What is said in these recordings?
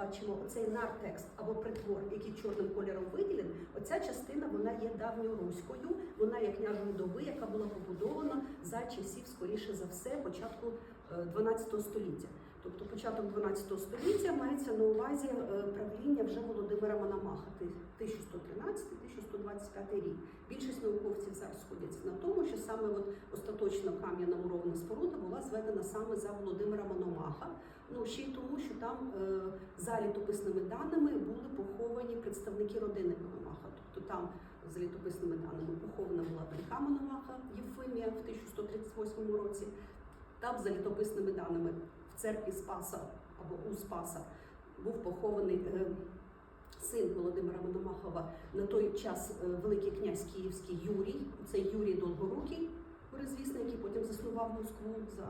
бачимо оцей нартекст або притвор, який чорним кольором виділен, оця частина вона є давньоруською, вона є княжої доби, яка була побудована за часів, скоріше за все, початку е, 12 століття. Тобто початок 12 століття мається на увазі е, правління вже Володимира Мономаха, 1113-1125 рік. Більшість науковців зараз сходяться на тому, що саме от остаточно кам'яна муровна споруда була зведена саме за Володимира Мономаха. Ну ще й тому, що там е, за літописними даними були поховані представники родини Мономаха. Тобто там за літописними даними похована була донька Мономаха Євфимія в 1138 році. Там за літописними даними церкві Спаса або у Спаса був похований е, син Володимира Мономахова на той час е, Великий князь Київський Юрій. Це Юрій Долгорукий, горизвісний, який потім заснував Москву за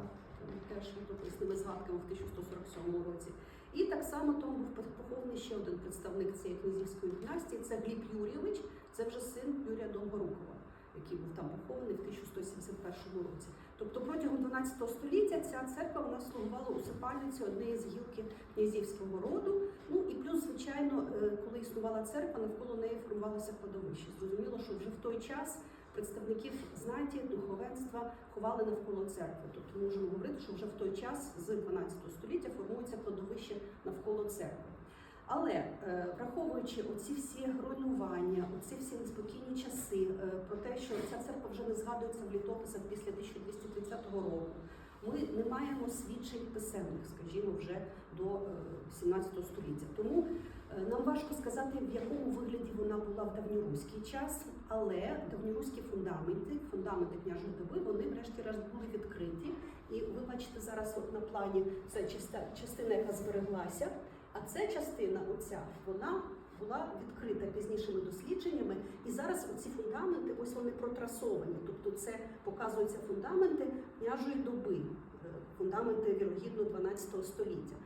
теж літописними згадками в 1147 році. І так само там був похований ще один представник цієї князівської династії. Це Гліб Юрійович, це вже син Юрія Долгорукова, який був там похований в 1171 році. Тобто протягом 12 століття ця церква вона слугувала усипальницею однієї з гілки князівського роду. Ну і плюс, звичайно, е, коли існувала церква, навколо неї формувалося кладовище. Зрозуміло, що вже в той час представників знаті, духовенства ховали навколо церкви. Тобто можемо говорити, що вже в той час з 12 століття формується кладовище навколо церкви. Але е, враховуючи оці всі руйнування, оці всі неспокійні часи, е, про те, що ця церква вже не згадується в літописах після 1230 року, ми не маємо свідчень писемних, скажімо, вже до е, 17 століття. Тому е, нам важко сказати, в якому вигляді вона була в давньоруський час, але давньоруські фундаменти, фундаменти княжої доби, вони врешті-решт були відкриті. І ви бачите зараз, от на плані це частина, яка збереглася. А ця частина, оця, вона була відкрита пізнішими дослідженнями, і зараз оці фундаменти, ось вони протрасовані. Тобто, це показуються фундаменти княжої доби, е, фундаменти вірогідно 12 століття.